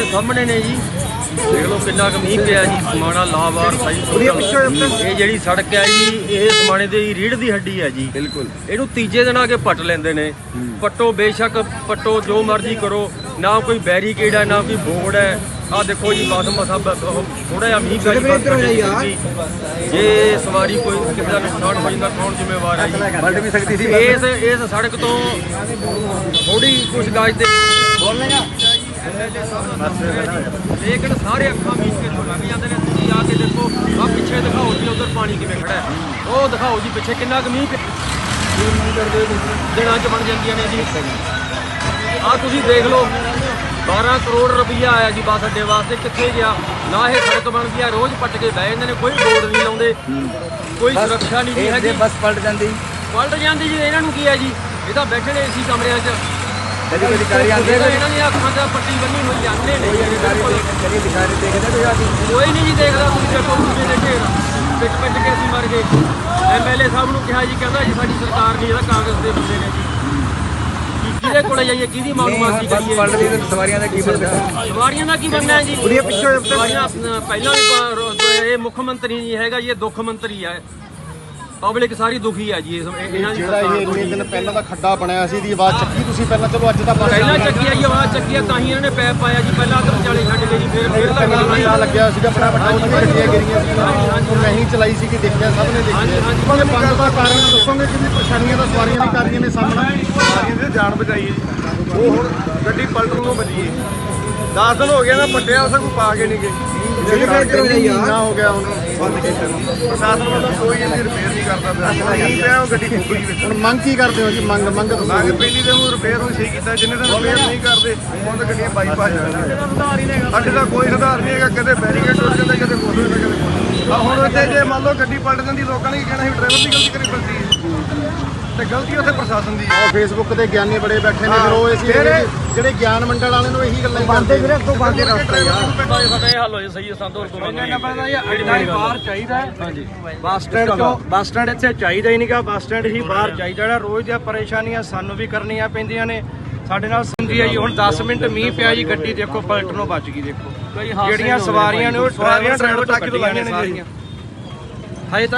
ਆਪਣੇ ਸਾਹਮਣੇ ਨੇ ਜੀ। ਦੇਖ ਲਓ ਕਿੰਨਾ ਕੁ ਮੀਂਹ ਪਿਆ ਜੀ ਸਮਾਣਾ ਲਾਵਾਰ ਸਹੀ ਇਹ ਜਿਹੜੀ ਸੜਕ ਹੈ ਜੀ ਇਹ ਸਮਾਣੇ ਦੇ ਰੀੜ ਦੀ ਹੱਡੀ ਹੈ ਜੀ। ਬਿਲਕੁਲ। ਇਹਨੂੰ ਤੀਜੇ ਦਿਨ ਆ ਕੇ ਪੱਟ ਲੈਂਦੇ ਨੇ। ਪੱਟੋ ਬੇਸ਼ੱਕ ਪੱਟੋ ਜੋ ਮਰਜ਼ੀ ਕਰੋ। ਨਾ ਕੋਈ ਬੈਰੀਕੇਡ ਹੈ ਨਾ ਕੋਈ ਬੋਰਡ ਹੈ। ਆ ਦੇਖੋ ਜੀ ਬਸ ਮਸਾ ਥੋੜਾ ਜਿਹਾ ਮੀਂਹ ਪੈ ਗਿਆ ਜੇ। ਸਵਾਰੀ ਕੋਈ ਕਿਸੇ ਦਾ ਨੁਕਸਾਨ ਹੋ ਜਾਂਦਾ ਕੌਣ ਜ਼ਿੰਮੇਵਾਰ ਹੈ ਜੀ? ਵੱਢ ਵੀ ਸਕਦੀ ਸੀ ਇਸ ਇਸ ਸੜਕ ਤੋਂ ਥੋੜੀ ਕੁਛ ਗਾਜ ਤੇ ਲੇਕਿਨ ਸਾਰੇ ਅੱਖਾਂ ਮੀਚ ਕੇ ਤੋਂ ਲੱਗ ਜਾਂਦੇ ਨੇ। ਤੁਸੀਂ ਆ ਕੇ ਦੇਖੋ ਆ ਪਿੱਛੇ ਦਿਖਾਓ ਜੀ ਉਧਰ ਪਾਣੀ ਕਿਵੇਂ ਖੜਾ ਹੈ। ਉਹ ਦਿਖਾਓ ਜੀ ਪਿੱਛੇ ਕਿੰਨਾ ਕੁ ਮੀਂਹ ਦਿਨਾਂ ਚ ਬਣ ਜਾਂਦੀਆਂ ਨੇ ਜੀ। ਆ ਤੁਸੀਂ ਦੇਖ ਲਓ 12 ਕਰੋੜ ਰੁਪਈਆ ਆਇਆ ਜੀ ਬੱਸ ਅੱਡੇ ਵਾਸਤੇ। ਕਿੱਥੇ ਗਿਆ? ਨਾ ਇਹ ਸੜਕ ਬਣਦੀ ਆ ਰੋਜ਼ ਪੱਟ ਕੇ ਬਹਿ ਜਾਂਦੇ ਨੇ ਕੋਈ ਬੋਰਡ ਨਹੀਂ ਲਾਉਂਦੇ। ਕੋਈ ਸੁਰੱਖਿਆ ਨਹੀਂ ਹੈਗੀ। ਬੱਸ ਪਲਟ ਜਾਂਦੀ। ਪਲਟ ਜਾਂਦੀ ਜੀ ਇਹਨਾਂ ਨੂੰ ਕੀ ਹੈ ਜੀ? ਇਹ ਤਾਂ ਬੈਠਣੇ ਏਸੀ ਕਮਰਿਆਂ 'ਚ। ਕਦੀ ਕਦੀ ਗਾੜੀ ਆਉਂਦੀ ਹੈ ਇਹਨਾਂ ਦੀਆਂ ਅੱਖਾਂ ਤੇ ਪੱਟੀ ਬੰਨੀ ਹੋਈ ਜਾਂਦੇ ਨੇ। ਕਦੀ ਦਿਖਾਈ ਦੇਖਦਾ ਕੋਈ ਆ ਕੇ? ਕੋਈ ਨਹੀਂ ਜੀ ਦੇਖਦਾ ਤੁਸੀਂ ਦੇਖੋ ਤੁਸੀਂ ਦੇ ਢੇਰ ਪਿੱਟ ਪਿੱਟ ਕੇ ਅਸੀਂ ਮਰ ਗਏ। ਐਮਐਲਏ ਸਾਹਿਬ ਨੂੰ ਕਿਹਾ ਜੀ ਕਹਿੰਦਾ ਜੀ ਸਾਡੀ ਸਰਕਾਰ ਨਹੀਂ ਇਹਦਾ ਕਾਂਗਰਸ ਦੇ ਬੰਦੇ ਨੇ ਜੀ। ਕਿਹਦੇ ਕੋਲੇ ਜਾਈਏ ਕਿਹਦੀ ਮਾਲੂਮਾਤੀ ਕਰੀਏ ਗਈ ਤੇ ਸਵਾਰੀਆਂ ਦਾ ਕੀ ਬਣਦਾ? ਸਵਾਰੀਆਂ ਦਾ ਕੀ ਬਣਨਾ ਹੈ ਜੀ? ਉਹਦੀਆਂ ਪਿੱਛੋਂ ਸਵਾਰੀਆਂ ਆਪਣਾ ਪਹਿਲਾਂ ਵੀ ਇਹ ਮੁੱਖ ਮੰਤਰੀ ਨਹੀਂ ਹੈਗਾ ਇਹ ਦੁੱਖ ਮੰਤਰੀ ਹੈ ਪਬਲਿਕ ਸਾਰੀ ਦੁਖੀ ਹੈ ਜੀ ਇਸ ਇਹਨਾਂ ਦੀ ਜਿਹੜਾ ਸਰਕਾਰ ਇਹ ਤੋਂ ਇੰਨੇ ਜੀ। ਦਿਨ ਪਹਿਲਾਂ ਦਾ ਖੱਡਾ ਬਣਿਆ ਸੀ ਦੀ ਆਵਾਜ਼ ਚੱਕੀ ਤੁਸੀਂ ਪਹਿਲਾਂ? ਚਲੋ ਅੱਜ ਦਾ ਪਾਣੀ ਪਹਿਲਾਂ ਚੱਕੀ ਆਈ ਆਵਾਜ਼ ਚੱਕੀ ਆ ਤਾਂ ਹੀ ਇਹਨਾਂ ਨੇ ਪੈਪ ਪਾਇਆ ਜੀ ਪਹਿਲਾਂ ਤਾਂ ਵਿਚਾਲੇ ਛੱਡ ਕੇ ਜੀ ਫਿਰ ਫਿਰ ਤਾਂ ਗੱਲ ਮੇਲਾ ਲੱਗਿਆ ਸੀਗਾ ਬੜਾ ਵੱਡਾ ਉਹਦੇ ਵਿੱਚ ਗੱਡੀਆਂ ਗਿਰੀਆਂ ਹਾਂਜੀ, ਹਾਂਜੀ। ਸੀ ਮੈਂ ਹੀ ਚਲਾਈ ਸੀ ਕਿ ਦੇਖਿਆ ਸਭ ਨੇ ਦੇਖਿਆ ਹਾਂਜੀ। ਪਰ ਬੰਦ ਦਾ ਕਾਰਨ ਦੱਸੋਗੇ ਕਿ ਵੀ ਪਰੇਸ਼ਾਨੀਆਂ ਦਾ ਸਵਾਰੀਆਂ ਨਹੀਂ ਕਰ ਰਹੀਆਂ ਨੇ ਸਾਹਮਣਾ ਸਵਾਰੀਆਂ ਦੀ ਜਾਨ ਬਚਾਈ ਹੈ ਜੀ ਉਹ ਹੁਣ ਗੱਡੀ ਪਲਟਣ ਨੂੰ ਬਚੀ ਹੈ 10 ਦਿਨ ਹੋ ਗਿਆ ਨਾ ਪੱਟਿਆ ਉਸ ਨੂੰ ਪਾ ਕੇ ਨਹੀਂ ਗਏ। ਜਿਹੜੀ ਆ। ਮਹੀਨਾ ਹੋ ਗਿਆ ਹੁਣ ਬੰਦ ਕੀਤੇ ਨੂੰ ਪ੍ਰਸ਼ਾਸਨ ਵੱਲੋਂ ਕੋਈ ਇਹਦੀ ਰਿਪੇਅਰ ਨਹੀਂ ਕਰਦਾ ਪਿਆ। ਨਹੀਂ ਪਿਆ ਉਹ ਗੱਡੀ ਖੋਖੜੀ ਵਿੱਚ। ਹੁਣ ਮੰਗ ਕੀ ਕਰਦੇ ਹੋ ਜੀ? ਮੰਗ ਮੰਗ ਕੇ ਪਹਿਲੀ ਦਿਨ ਉਹ ਰਿਪੇਅਰ ਨੂੰ ਸਹੀ ਕੀਤਾ। ਜਿੰਨੇ ਦਿਨ ਰਿਪੇਅਰ ਨਹੀਂ ਕਰਦੇ ਹੁਣ ਤਾਂ ਗੱਡੀਆਂ ਬਾਈਪਾਸ ਜਾਂਦੀਆਂ। ਸਾਡੇ ਦਾ ਕੋਈ ਸੁਧਾਰ ਨਹੀਂ ਹੈਗਾ। ਕਦੇ ਬੈਰੀਕੇਡ ਟੁੱਟ ਜਾਂਦਾ ਕਦੇ ਕੁਛ ਹੁੰਦਾ ਕਦੇ ਇੱਥੇ ਜੇ ਮੰਨ ਲਓ ਗੱਡੀ ਪਲਟ ਜਾਂਦੀ ਲੋਕਾਂ ਨੇ ਕੀ ਕਹਿਣਾ ਸੀ? ਡਰਾਈਵਰ ਦੀ ਗਲਤੀ ਕਰੀ ਪਲਟੀ ਹੈ। ਤੇ ਗਲਤੀ ਉੱਥੇ ਪ੍ਰਸ਼ਾਸਨ ਦੀ ਹੈ। ਉਹ ਫੇਸਬੁੱਕ ਤੇ ਗਿਆਨੀ ਬੜੇ ਬੈਠੇ ਨੇ ਫਿਰ ਉਹ ਅਸੀਂ ਫਿਰ- ਜਿਹੜੇ ਗਿਆਨ ਮੰਡਲ ਵਾਲੇ ਨੂੰ ਇਹੀ ਗੱਲਾਂ ਹੀ ਕਰਦੇ। ਵੀਰੇ ਤੋਂ ਬੰਦੇ ਰਸਤਾ ਯਾਰ ਸਾਡਾ। ਇਹ ਹੱਲ ਹੋ ਜਾ ਸਹੀ ਸੰਤੋਰ ਕੋਲ ਬਾਹਰ ਚਾਹੀਦਾ ਹਾਂਜੀ। ਬੱਸ ਸਟੈਂਡ ਤੋਂ ਬੱਸ ਸਟੈਂਡ ਇੱਥੇ ਚਾਹੀਦਾ ਹੀ ਨਹੀਂਗਾ ਬੱਸ ਸਟੈਂਡ ਹੀ ਬਾਹਰ ਚਾਹੀਦਾ ਜਿਹੜਾ। ਰੋਜ਼ ਦੀਆਂ ਪਰੇਸ਼ਾਨੀਆਂ ਸਾਨੂੰ ਵੀ ਕਰਨੀਆਂ ਪੈਂਦੀਆਂ ਨੇ। ਸਾਡੇ ਨਾਲ ਸੰਜੀ ਆਈ ਹੁਣ 10 ਮਿੰਟ ਮੀਂਹ ਪਿਆ ਜੀ ਗੱਡੀ ਦੇਖੋ ਪਲਟਣੋਂ ਬਚ ਗਈ ਦੇਖੋ। ਜਿਹੜੀਆਂ ਸਵਾਰੀਆਂ ਨੇ ਉਹ ਸਵਾਰੀਆਂ ਡਰਾਈਵਰ driver ਟੱਕ ਤੋਂ ਕੱਢੀਆਂ ਨੇ ਸਾਰੀਆਂ। ਹਜੇ ਤੱਕ